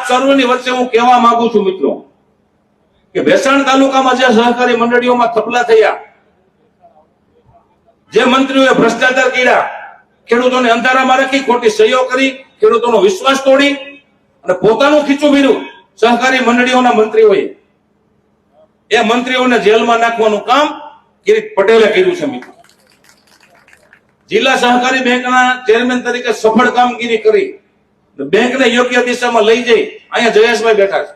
આપ સર્વની વચ્ચે હું કહેવા માંગુ છું મિત્રો કે ભેસાણ તાલુકામાં જે સહકારી મંડળીઓમાં થપલા થયા, જે મંત્રીઓએ ભ્રષ્ટાચાર કર્યા, ખેડૂતોને અંધારામાં રાખી, ખોટી સહીઓ કરી, ખેડૂતોનો વિશ્વાસ તોડી અને પોતાનું ખીચું ભીરું સહકારી મંડળીઓના મંત્રીઓએ. એ મંત્રીઓને જેલમાં નાખવાનું કામ કિરીટ પટેલે કર્યું છે મિત્રો. જિલ્લા સહકારી બેંકના ચેરમેન તરીકે સફળ કામગીરી કરી બેંકને યોગ્ય દિશામાં લઈ જઈ, અહીંયા જયેશભાઈ બેઠા છે.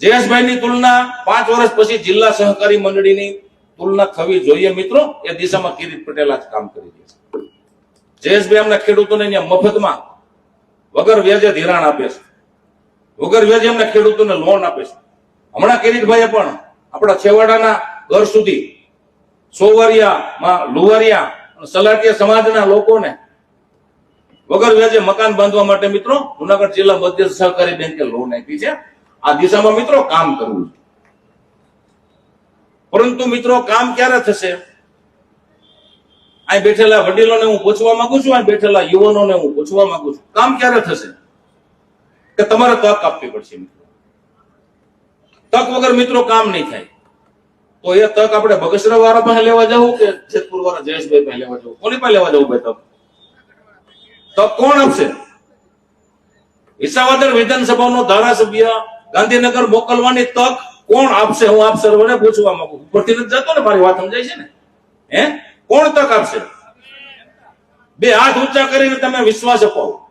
જયેશભાઈની તુલના પાંચ વર્ષ પછી જિલ્લા સહકારી મંડળીની તુલના થવી જોઈએ મિત્રો, એ દિશામાં કિરીટ પટેલ આજ કામ કરી રહ્યા છે. જયેશભાઈ અમને ખેડૂતોને મફતમાં વગર વ્યાજે ધિરાણ આપે છે. વગર વ્યાજે અમને ખેડૂતોને લોન આપે છે. હમણાં કિરીટભાઈએ પણ આપણા છેવાડાના ઘર સુધી સોવરિયામાં લુવારિયા સલાટીયા સમાજના લોકોને વગર વ્યાજે મકાન બાંધવા માટે મિત્રો જુનાગઢ જિલ્લા મધ્ય સહકારી બેંકે લોન આપી છે. આ દિશામાં મિત્રો કામ કરવું પરંતુ મિત્રો કામ ક્યારે થશે? અહીં બેઠેલા વડીલોને હું પૂછવા માંગુ છું, અહીં બેઠેલા યુવાનોને હું પૂછવા માંગુ છું. કામ ક્યારે થશે? કે તમારે તક આપવી પડશે મિત્રો. તક વગર મિત્રો કામ નહીં થાય. તો એ તક આપણે બગસરા વાળા પાસે લેવા જવું કે જેતપુર વાળા જયેશભાઈ પાસે લેવા જવું કોની પાસે લેવા જવું ભાઈ તક? તક કોણ આપશે વિસાવદર વિધાનસભાનો ધારાસભ્ય ગાંધીનગર મોકલવાની તક કોણ આપશે? હું આપ સર્વને પૂછવા માંગુ. ઉપરથી જતો ને મારી વાત સમજાય છે ને? હે? કોણ તક આપશે? બે હાથ ઊંચા કરીને તમે વિશ્વાસ અપાવો.